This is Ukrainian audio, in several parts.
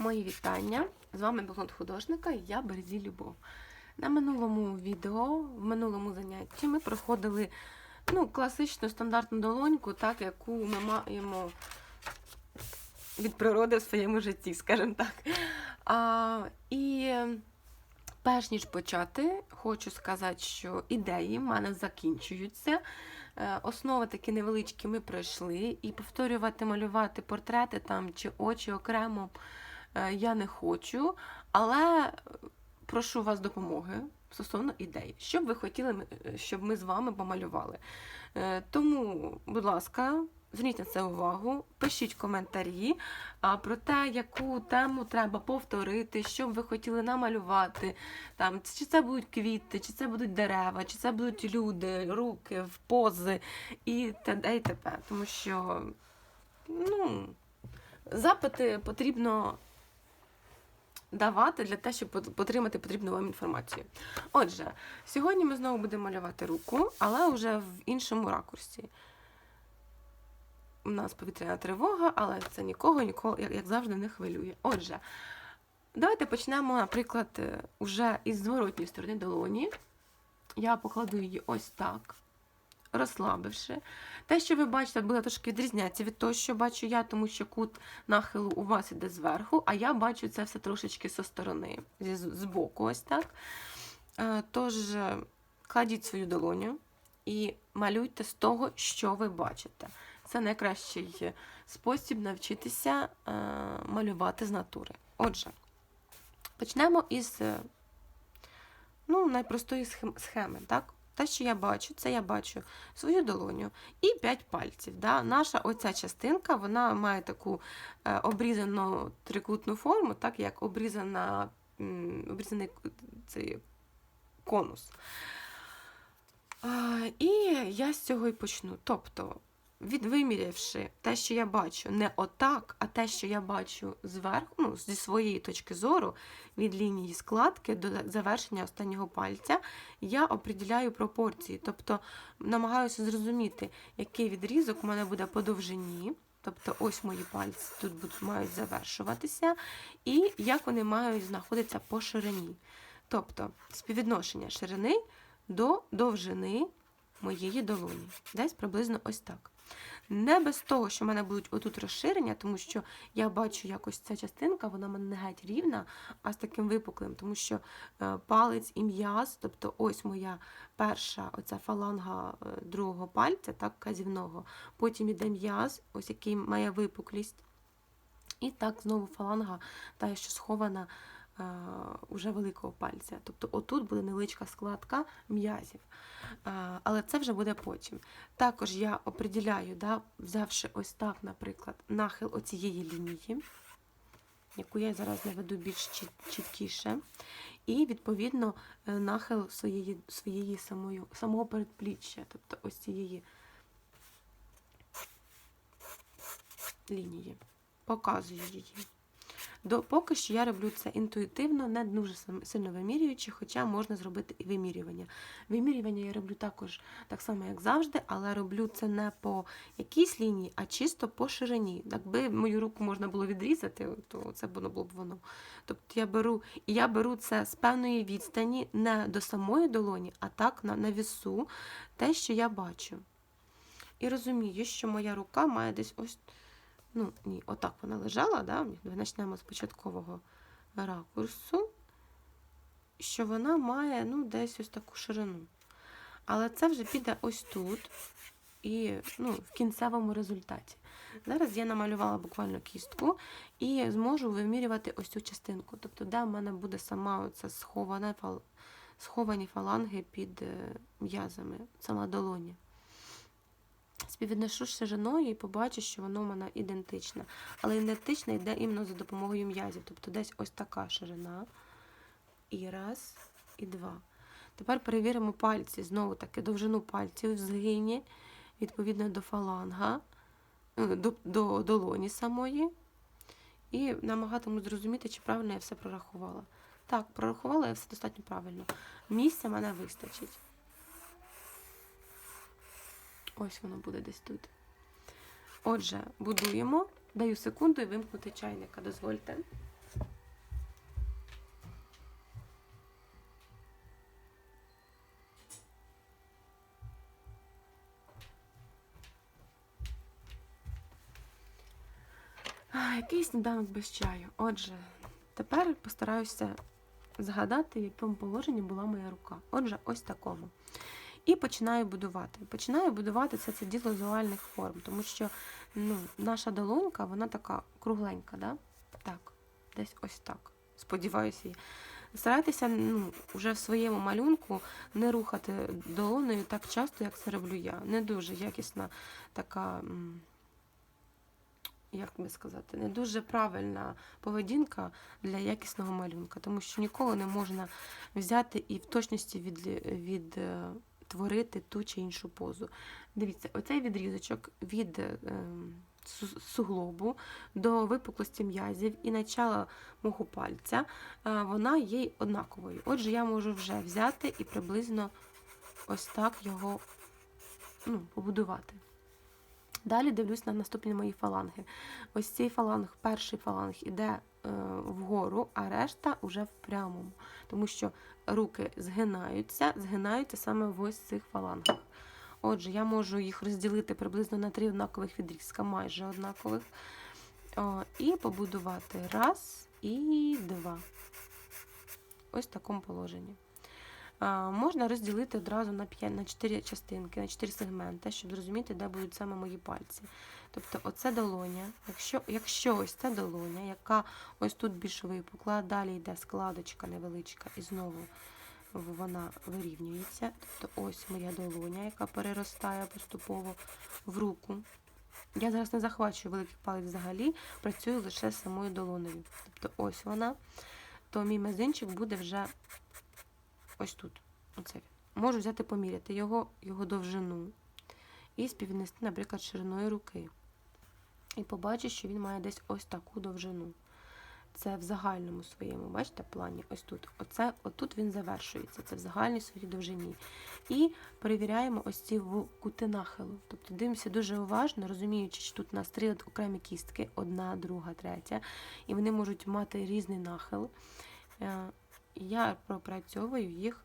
Мої вітання. З вами блонд художника і я Березі Любов. На минулому відео, в минулому занятті ми проходили ну, класичну стандартну долоньку, так, яку ми маємо від природи в своєму житті, скажімо так. А, і перш ніж почати, хочу сказати, що ідеї в мене закінчуються. Е, Основи такі невеличкі ми пройшли, і повторювати, малювати портрети там чи очі окремо я не хочу, але прошу вас допомоги стосовно ідей. Що б ви хотіли, е, щоб ми з вами помалювали? Е, Тому, будь ласка, зверніть на це увагу, пишіть коментарі про те, яку тему треба повторити, що б ви хотіли намалювати. Там, чи це будуть квіти, чи це будуть дерева, чи це будуть люди, руки, пози і т.д. і т.п. Тому що ну, запити потрібно давати для того, щоб отримати потрібну вам інформацію. Отже, сьогодні ми знову будемо малювати руку, але вже в іншому ракурсі. У нас повітряна тривога, але це нікого, нікого, як, як завжди, не хвилює. Отже, давайте почнемо, наприклад, е, уже із зворотньої сторони долоні. Я покладу її ось так, розслабивши. Те, що ви бачите, буде трошки відрізняється від того, що бачу я, тому що кут нахилу у вас іде зверху, а я бачу це все трошечки зі сторони, зі- збоку, ось так. Е, Тож, е, кладіть свою долоню і малюйте з того, що ви бачите. Це найкращий спосіб навчитися е, малювати з натури. Отже, почнемо із ну, найпростої схеми. Так? Те, що я бачу, це я бачу свою долоню і 5 пальців. Да? Наша оця частинка вона має таку е, обрізану трикутну форму, так як обрізана, обрізаний цей конус. І я з цього і почну. Тобто, відвимірявши те, що я бачу, не отак, а те, що я бачу зверху, ну, зі своєї точки зору, від лінії складки до завершення останнього пальця, я определяю пропорції. Тобто намагаюся зрозуміти, який відрізок у мене буде по довжині. Тобто ось мої пальці тут будуть, мають завершуватися, і як вони мають знаходитися по ширині. Тобто співвідношення ширини до довжини моєї долоні. Десь приблизно ось так. Не без того, що в мене будуть отут розширення, тому що я бачу якось ця частинка, вона в мене не геть рівна, а з таким випуклим, тому що е, палець і м'яз, тобто ось моя перша оця фаланга е, другого пальця, так, казівного, потім іде м'яз, ось який має випуклість. І так знову фаланга, та, що схована уже великого пальця. Тобто отут буде невеличка складка м'язів. Е, але це вже буде потім. Також я определяю, да, взявши ось так, наприклад, нахил оцієї лінії, яку я зараз наведу більш чіткіше. І, відповідно, е, нахил своєї, своєї самої, самого передпліччя, тобто ось цієї лінії. Показую її. До, поки що я роблю це інтуїтивно, не дуже сильно вимірюючи, хоча можна зробити і вимірювання. Вимірювання я роблю також так само, як завжди, але роблю це не по якійсь лінії, а чисто по ширині. Якби мою руку можна було відрізати, то це було б воно. Тобто я беру, і я беру це з певної відстані не до самої долоні, а так на, на вісу, те, що я бачу. І розумію, що моя рука має десь ось. Ну, ні, отак вона лежала, да? Ми почнемо з початкового ракурсу, що вона має ну, десь ось таку ширину. Але це вже піде ось тут і ну, в кінцевому результаті. Зараз я намалювала буквально кістку і зможу вимірювати ось цю частинку. Тобто, де в мене буде сама оця схована, сховані фаланги під е, м'язами, сама долоня співвідношу з шириною і побачу, що воно в мене ідентичне. Але ідентичне йде іменно за допомогою м'язів. Тобто десь ось така ширина. І раз, і два. Тепер перевіримо пальці. Знову таки, довжину пальців в згині, відповідно до фаланга, ну, до, до долоні самої. І намагатиму зрозуміти, чи правильно я все прорахувала. Так, прорахувала я все достатньо правильно. Місця мене вистачить. Ось воно буде десь тут. Отже, будуємо, даю секунду і вимкнути чайника. Дозвольте. Який сніданок без чаю. Отже, тепер постараюся згадати, в якому положенні була моя рука. Отже, ось такому. І починаю будувати. Починаю будувати це, це діло з овальних форм, тому що ну, наша долонька, вона така кругленька, да? так, десь ось так. Сподіваюся, її. Старайтеся ну, вже в своєму малюнку не рухати долоною так часто, як це роблю я. Не дуже якісна така, як би сказати, не дуже правильна поведінка для якісного малюнка, тому що ніколи не можна взяти і в точності від, від е, творити ту чи іншу позу. Дивіться, оцей відрізочок від е, суглобу до випуклості м'язів і начала мого пальця, е, вона є однаковою. Отже, я можу вже взяти і приблизно ось так його ну, побудувати. Далі дивлюсь на наступні мої фаланги. Ось цей фаланг, перший фаланг іде вгору, а решта вже в прямому. Тому що руки згинаються, згинаються саме в ось цих фалангах. Отже, я можу їх розділити приблизно на три однакових відрізка, майже однакових. О, і побудувати раз і два. Ось в такому положенні. Можна розділити одразу на 5, на 4 частинки, на 4 сегменти, щоб зрозуміти, де будуть саме мої пальці. Тобто, оце долоня. Якщо, якщо ось це долоня, яка ось тут більш випукла, далі йде складочка невеличка, і знову вона вирівнюється. Тобто ось моя долоня, яка переростає поступово в руку. Я зараз не захвачую великий палець взагалі, працюю лише самою долонею. Тобто ось вона, то мій мизинчик буде вже ось тут. Оце. Можу взяти поміряти його, його довжину і співнести, наприклад, шириною руки. І побачу, що він має десь ось таку довжину. Це в загальному своєму, бачите, плані, ось тут. Оце, Отут він завершується, це в загальній своїй довжині. І перевіряємо ось ці кути нахилу. Тобто дивимося дуже уважно, розуміючи, що тут у нас три окремі кістки, одна, друга, третя, і вони можуть мати різний нахил. Е, Я пропрацьовую їх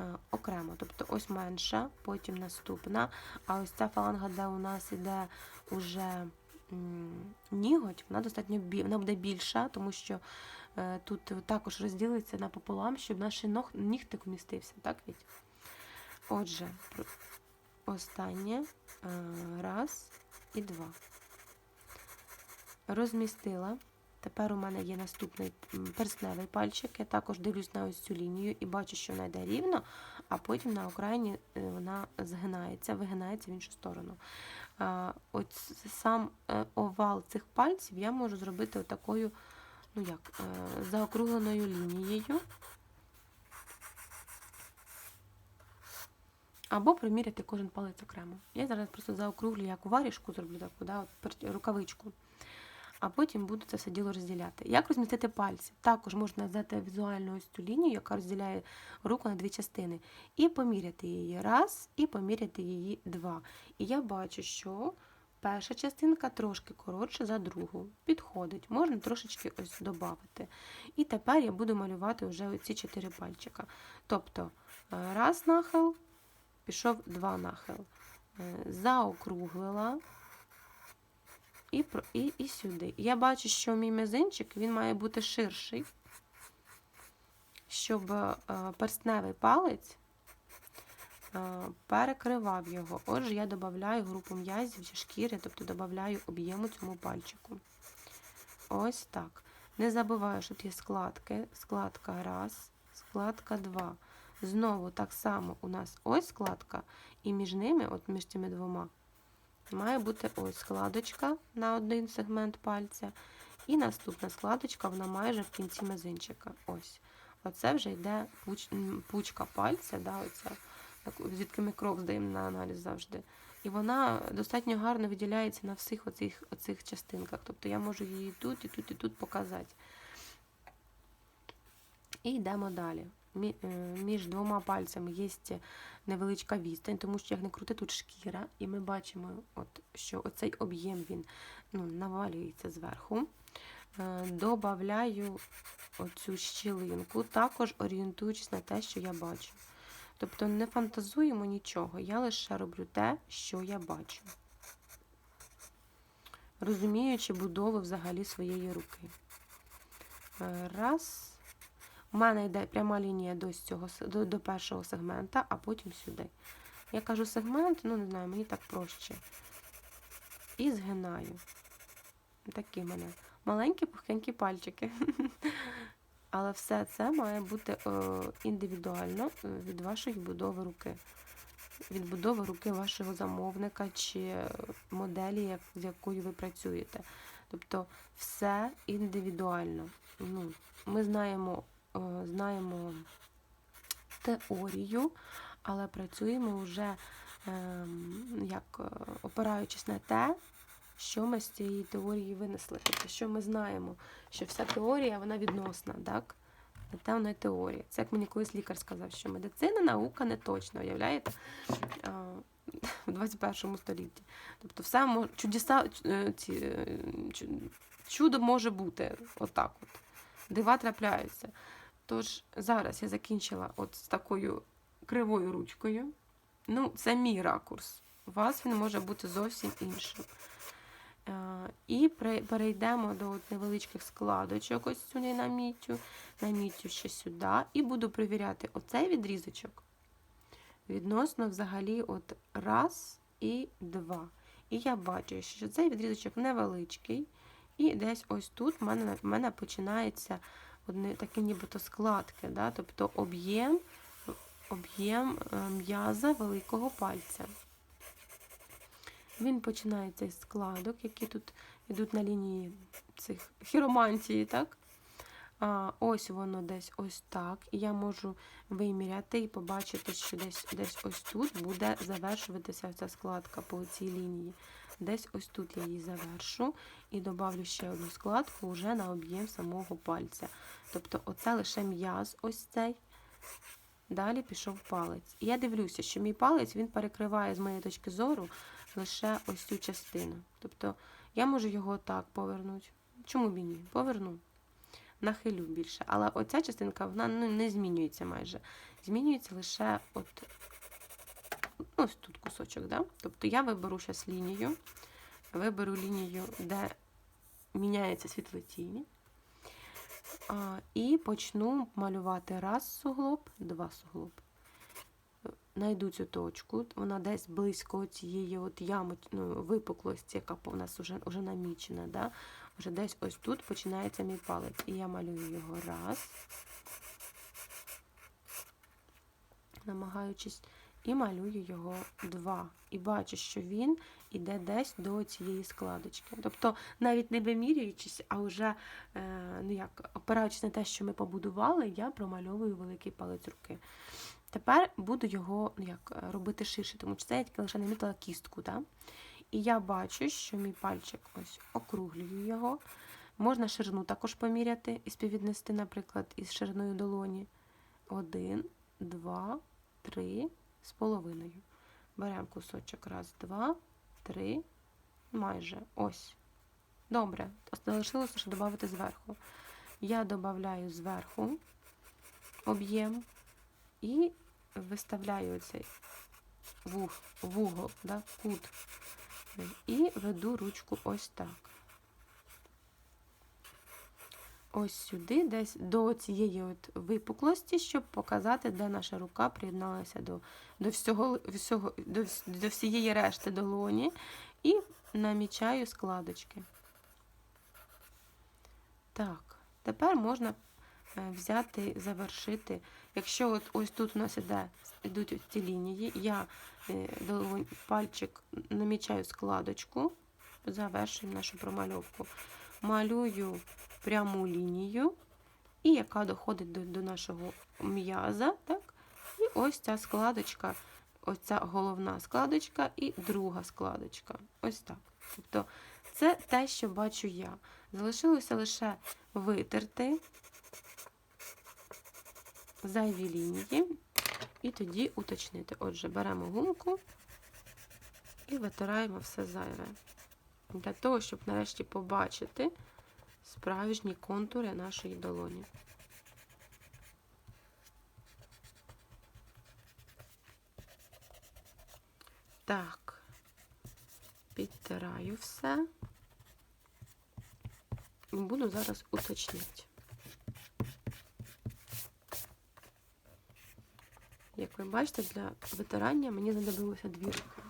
е, окремо. Тобто ось менша, потім наступна. А ось ця фаланга, де у нас іде уже ніготь, вона достатньо вона буде більша, тому що е, тут також розділиться напополам, щоб наш нігтик вмістився. Так, Віть? Отже, останнє. Е, раз і два. Розмістила. Тепер у мене є наступний персневий пальчик. Я також дивлюсь на ось цю лінію і бачу, що вона йде рівно, а потім на окраїні е, вона згинається, вигинається в іншу сторону. От сам е, овал цих пальців я можу зробити отакою, ну як, е, заокругленою лінією. Або приміряти кожен палець окремо. Я зараз просто заокруглю, як варішку зроблю таку, да, от рукавичку. А потім буду це все діло розділяти. Як розмістити пальці? Також можна взяти візуальну ось цю лінію, яка розділяє руку на дві частини, і поміряти її раз, і поміряти її два. І я бачу, що перша частинка трошки коротша за другу. Підходить, можна трошечки ось додати. І тепер я буду малювати вже оці чотири пальчика. Тобто е, раз нахил, пішов два нахил. Е, Заокруглила і, і, і сюди. Я бачу, що мій мизинчик він має бути ширший, щоб е, перстневий палець е, перекривав його. Отже, я додаю групу м'язів чи шкіри, тобто додаю об'єму цьому пальчику. Ось так. Не забуваю, що тут є складки. Складка раз, складка два. Знову так само у нас ось складка, і між ними, от між цими двома, має бути ось складочка на один сегмент пальця. І наступна складочка, вона майже в кінці мизинчика. Ось. Оце вже йде пуч, пучка пальця, да, оця, звідки ми кров здаємо на аналіз завжди. І вона достатньо гарно виділяється на всіх оцих, оцих частинках. Тобто я можу її тут, і тут, і тут показати. І йдемо далі. Е, Між двома пальцями є невеличка відстань, тому що як не крути, тут шкіра, і ми бачимо, от, що оцей об'єм він ну, навалюється зверху. Е, Добавляю оцю щілинку, також орієнтуючись на те, що я бачу. Тобто не фантазуємо нічого, я лише роблю те, що я бачу. розуміючи будову взагалі своєї руки. Е, Раз. У мене йде пряма лінія до, цього, до, до першого сегмента, а потім сюди. Я кажу сегмент, ну не знаю, мені так проще. І згинаю. Такі в мене маленькі пухенькі пальчики. Але все це має бути е, індивідуально е, від вашої будови руки. Від будови руки вашого замовника чи е, моделі, з якою ви працюєте. Тобто все індивідуально. Ну, ми знаємо, знаємо теорію, але працюємо вже ем, як е, опираючись на те, що ми з цієї теорії винесли. Тобто, що ми знаємо, що вся теорія вона відносна, так? Те вона теорія. Це як мені колись лікар сказав, що медицина наука не точна, уявляєте? А, В 21 столітті. Тобто, все мо- чудеса, е, ці, е, чудо може бути отак от. Дива трапляються. Тож зараз я закінчила от з такою кривою ручкою. Ну, це мій ракурс. У вас він може бути зовсім іншим. Е, І перейдемо до невеличких складочок. Ось сюди намітю, намітю ще сюди. І буду перевіряти оцей відрізочок відносно взагалі от раз і два. І я бачу, що цей відрізочок невеличкий. І десь ось тут в мене, в мене починається одне, такі нібито складки, да? тобто об'єм об'єм е, м'яза великого пальця. Він починається із складок, які тут йдуть на лінії цих хіромантії, так? А, ось воно десь ось так. І я можу виміряти і побачити, що десь, десь ось тут буде завершуватися ця складка по цій лінії. Десь ось тут я її завершу і добавлю ще одну складку вже на об'єм самого пальця. Тобто, оце лише м'яз, ось цей. Далі пішов палець. І я дивлюся, що мій палець він перекриває з моєї точки зору лише ось цю частину. Тобто я можу його так повернути. Чому б і ні? Поверну. Нахилю більше. Але оця частинка вона ну, не змінюється майже. Змінюється лише от ось тут кусочок. Да? Тобто я виберу зараз лінію, виберу лінію, де міняється світлотінь. І почну малювати раз суглоб, два суглоб. Найду цю точку, вона десь близько цієї от ями, ну, випуклості, яка у нас вже, вже намічена. Да? Вже десь ось тут починається мій палець. І я малюю його раз, намагаючись, і малюю його два. І бачу, що він іде десь до цієї складочки. Тобто, навіть не вимірюючись, а вже е, ну як, опираючись на те, що ми побудували, я промальовую великий палець руки. Тепер буду його ну, як, робити ширше, тому що це я тільки лише намітила кістку. Да? І я бачу, що мій пальчик ось округлюю його. Можна ширину також поміряти і співвіднести, наприклад, із шириною долоні. Один, два, три з половиною. Беремо кусочок. Раз, два, три, майже. Ось. Добре. Залишилося ще додати зверху. Я додаю зверху об'єм і виставляю цей вуг, вугол, да, кут. І веду ручку ось так. Ось сюди, десь до цієї от випуклості, щоб показати, де наша рука приєдналася до до, всього, всього, до, до всієї решти долоні. І намічаю складочки. Так, тепер можна е, взяти, завершити. Якщо от ось тут у нас іде, йдуть ось ці лінії, я е, долонь, пальчик намічаю складочку, завершуємо нашу промальовку. Малюю пряму лінію, і яка доходить до, до нашого м'яза. Так? І ось ця складочка, ось ця головна складочка і друга складочка. Ось так. Тобто це те, що бачу я. Залишилося лише витерти зайві лінії і тоді уточнити. Отже, беремо гумку і витираємо все зайве. Для того, щоб нарешті побачити справжні контури нашої долоні. Так, підтираю все. Буду зараз уточняти. Як ви бачите, для витирання мені знадобилося дві руки.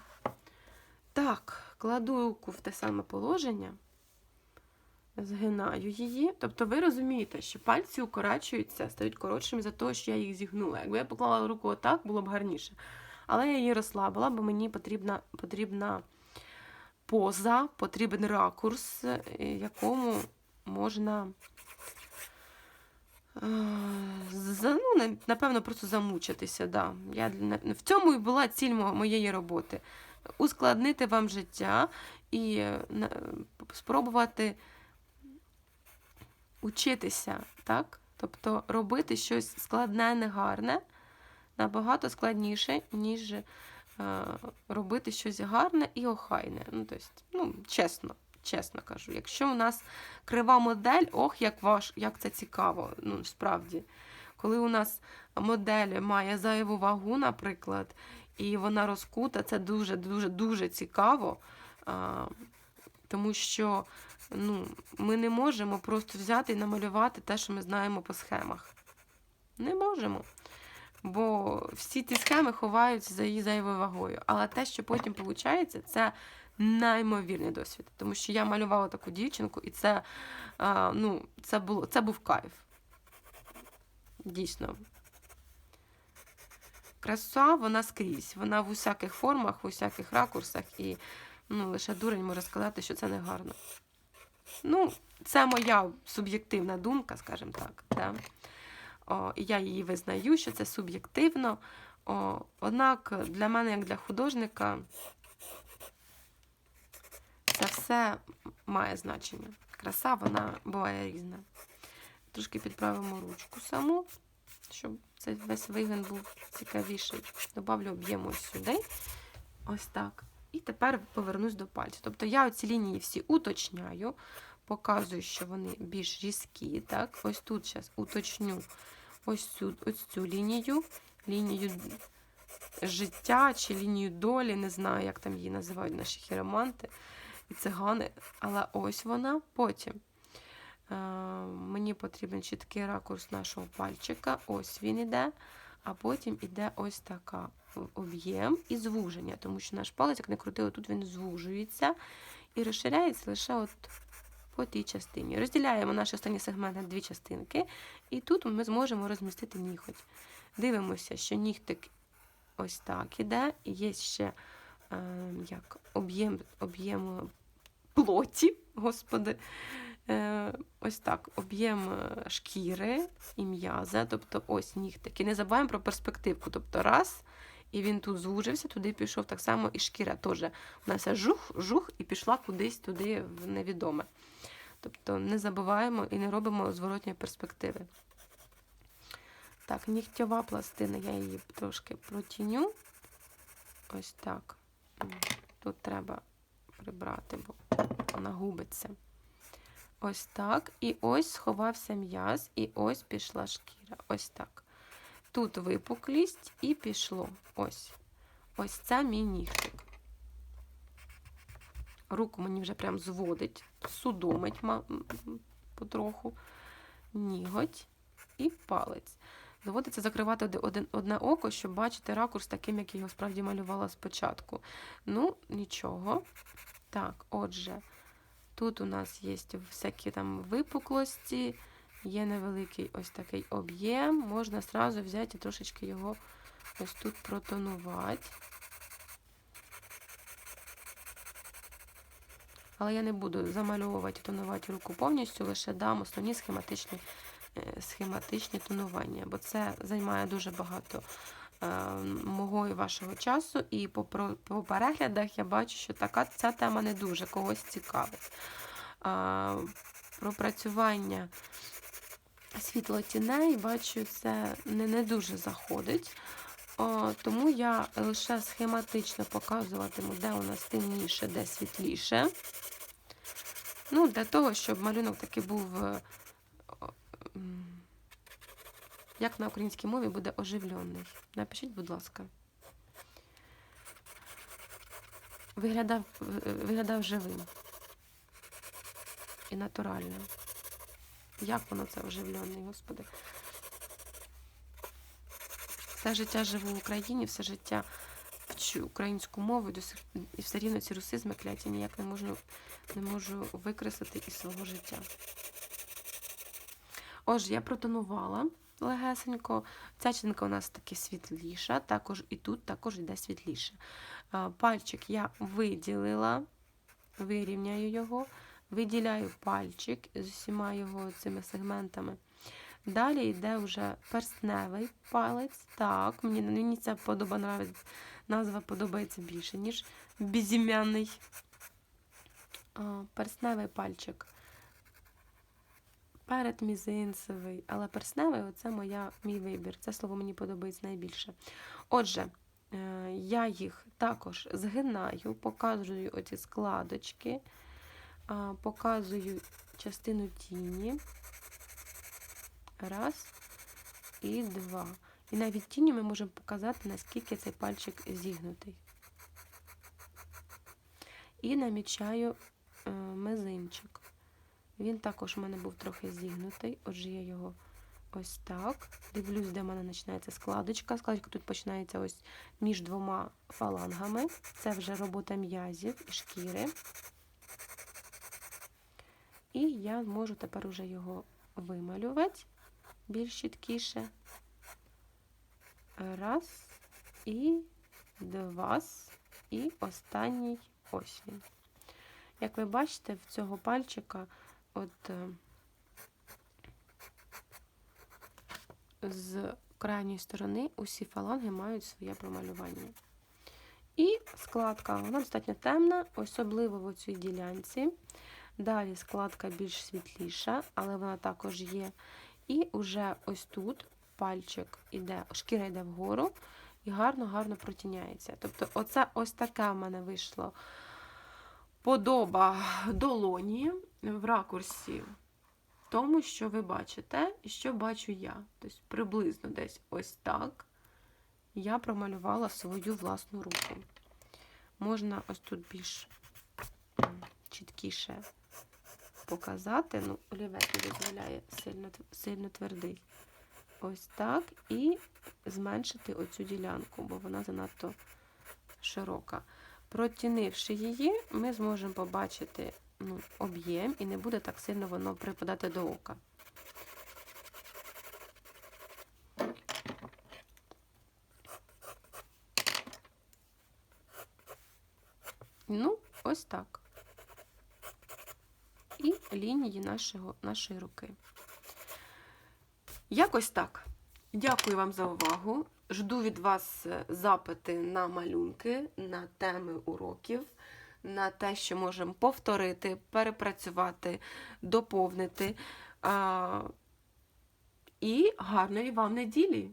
Так, кладу руку в те саме положення, згинаю її. Тобто ви розумієте, що пальці укорачуються, стають коротшими за того, що я їх зігнула. Якби я поклала руку отак, було б гарніше. Але я її розслабила, бо мені потрібна, потрібна поза, потрібен ракурс, е, якому можна. е, ну, напевно, просто замучитися. Да. Я, в цьому і була ціль моєї роботи. Ускладнити вам життя і е, спробувати учитися, так? Тобто робити щось складне, негарне набагато складніше, ніж е, робити щось гарне і охайне. Ну, тобто, ну, чесно, чесно кажу. Якщо у нас крива модель, ох, як ваш, як це цікаво, ну, справді. Коли у нас модель має зайву вагу, наприклад, і вона розкута, це дуже-дуже дуже цікаво. Тому що ну, ми не можемо просто взяти і намалювати те, що ми знаємо по схемах. Не можемо. Бо всі ті схеми ховаються за її зайвою вагою. Але те, що потім виходить, це неймовірний досвід. Тому що я малювала таку дівчинку, і це, ну, це, було, це був кайф. Дійсно. Краса, вона скрізь. Вона в усяких формах, в усяких ракурсах, і ну, лише дурень може сказати, що це не гарно. Ну, це моя суб'єктивна думка, скажімо так. Да? О, і я її визнаю, що це суб'єктивно. О, однак для мене, як для художника, це все має значення. Краса, вона буває різна. Трошки підправимо ручку саму, щоб цей весь вигін був цікавіший. Добавлю об'єму ось сюди. Ось так. І тепер повернусь до пальця. Тобто я оці лінії всі уточняю, показую, що вони більш різкі. Так? Ось тут зараз уточню ось цю, ось цю лінію, лінію життя чи лінію долі, не знаю, як там її називають наші хіроманти і цигани. Але ось вона потім. Е, мені потрібен чіткий ракурс нашого пальчика. Ось він іде, а потім іде ось така об'єм і звуження, тому що наш палець, як не крутили, тут він звужується і розширяється лише от по тій частині. Розділяємо наш останній сегмент на дві частинки, і тут ми зможемо розмістити ніготь. Дивимося, що нігтик ось так іде, і є ще е, як об'єм об'єм плоті, господи. Е, ось так, об'єм е, шкіри і м'яза, тобто ось нігтик. І не забуваємо про перспективку. Тобто раз, і він тут звужився, туди пішов. Так само і шкіра теж. У нас жух, жух і пішла кудись туди в невідоме. Тобто не забуваємо і не робимо зворотньої перспективи. Так, нігтєва пластина, я її трошки протіню. Ось так. Тут треба прибрати, бо вона губиться. Ось так. І ось сховався м'яз, і ось пішла шкіра. Ось так. Тут випуклість і пішло. Ось. Ось це мій нігтик. Руку мені вже прям зводить, судомить потроху, ніготь і палець. Доводиться закривати один, одне око, щоб бачити ракурс таким, як я його справді малювала спочатку. Ну, нічого. Так, отже, тут у нас є всякі там випуклості, є невеликий ось такий об'єм. Можна зразу взяти і трошечки його ось тут протонувати. Але я не буду замальовувати тонувати руку повністю, лише дам основні схематичні схематичні тонування, бо це займає дуже багато е, мого і вашого часу. І по, по переглядах я бачу, що така ця тема не дуже когось цікавить. Е, пропрацювання світло-тіней, бачу, це не, не дуже заходить. О, тому я лише схематично показуватиму, де у нас темніше, де світліше. Ну, Для того, щоб малюнок таки був, е, як на українській мові буде оживлений. Напишіть, будь ласка. Виглядав, виглядав живим і натуральним. Як воно це оживлений, господи. Все життя живу в Україні, все життя вчу українську мову, і, все рівно ці русизми кляті ніяк не можу, не можу викреслити із свого життя. Отже, я протонувала легесенько. Ця частинка у нас таки світліша, також і тут також йде світліше. Пальчик я виділила, вирівняю його, виділяю пальчик з усіма його цими сегментами. Далі йде вже перстневий палець. Так, мені, мені ця подоба нравиться, назва подобається більше, ніж безім'яний. А, Перстневий пальчик. Передмізинцевий, але персневий оце моя, мій вибір. Це слово мені подобається найбільше. Отже, е, я їх також згинаю, показую оці складочки, показую частину тіні. Раз і два. І навіть тіні ми можемо показати, наскільки цей пальчик зігнутий. І намічаю е, мизинчик. Він також у мене був трохи зігнутий, отже, я його ось так. Дивлюсь, де в мене починається складочка. Складочка тут починається ось між двома фалангами. Це вже робота м'язів і шкіри. І я можу тепер уже його вималювати більш чіткіше. Раз і два. І останній ось він. Як ви бачите, в цього пальчика от е, з крайньої сторони усі фаланги мають своє промалювання. І складка, вона достатньо темна, особливо в цій ділянці. Далі складка більш світліша, але вона також є. І вже ось тут пальчик іде, шкіра йде вгору і гарно-гарно протіняється. Тобто, оце ось таке в мене вийшло подоба долоні в ракурсі тому, що ви бачите, і що бачу я. Тобто приблизно десь ось так я промалювала свою власну руку. Можна ось тут більш чіткіше показати. Ну, олівець не дозволяє сильно, сильно твердий. Ось так. І зменшити оцю ділянку, бо вона занадто широка. Протінивши її, ми зможемо побачити ну, об'єм і не буде так сильно воно припадати до ока. Ну, ось так. І лінії нашого, нашої руки. Якось так. Дякую вам за увагу. Жду від вас е, запити на малюнки, на теми уроків, на те, що можемо повторити, перепрацювати, доповнити. А, І гарної вам неділі!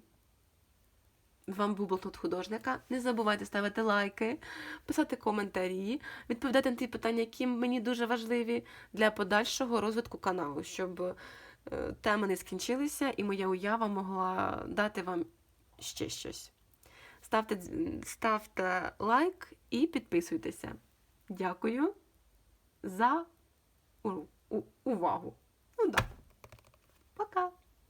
Вам був блокнот художника. Не забувайте ставити лайки, писати коментарі, відповідати на ті питання, які мені дуже важливі для подальшого розвитку каналу, щоб е, теми не скінчилися і моя уява могла дати вам ще щось. Ставте, ставте лайк і підписуйтеся. Дякую за увагу. Ну да. Пока!